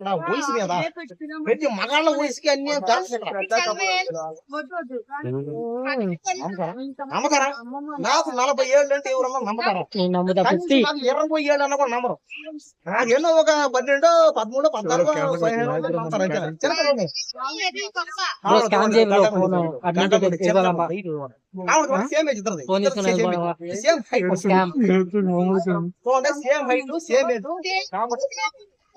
నా వయసు మీద ప్రతి మగాళ్ళ వయసుకి అన్ని నమ్మతారా నాకు నలభై ఏళ్ళు అంటే ఎవరన్నా నమ్మతారా ఇరవై ఏళ్ళు అన్న కూడా నమ్మరు. నాకు ఎన్నో ఒక పన్నెండు పదమూడు పద్నాలుగు కాదు, కాదు, సేమ్ హైట్. సేమ్ హైట్ కాబట్టి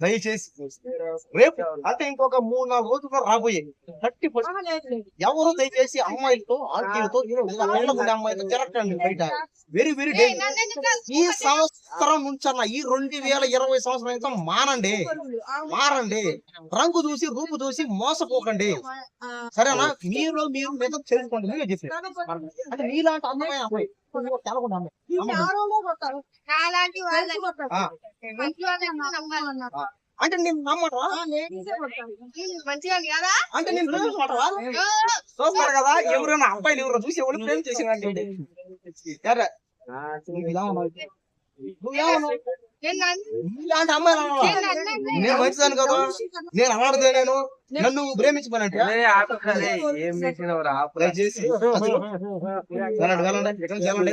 దయచేసి రేపు అంటే ఇంకొక మూడు నాలుగు రోజులు రాబోయే థర్టీ ఎవరు దయచేసి అమ్మాయిలతో ఆంటీలతో ఉండే అమ్మాయిలతో జరగండి బయట వెరీ వెరీ డేంజర్ ఈ సంవత్సరం నుంచన్న ఈ రెండు వేల ఇరవై సంవత్సరం నుంచి మానండి మారండి రంగు చూసి రూపు చూసి మోసపోకండి సరేనా మీరు మీరు మీద చేసుకోండి మీరే చెప్పారు అంటే మీలాంటి అందమైన అమ్మాయి అంటే నేను కదా? అంటే నేను చూస్తారు కదా. ఎవరైనా అబ్బాయిలు ఎవరైనా చూసి ఎవరు ప్రేమ చేసినట్టు నువ్వేమన్నావు నేను అన్న- ఇలాంటి అన్నావా? నేను మంచిదాన్ని కదా. నేను అలాంటిదే నేను. నన్ను ప్రేమించమనంటే? ఏం చేసినవరా? దయచేసి. వెళ్ళండి వెళ్ళండి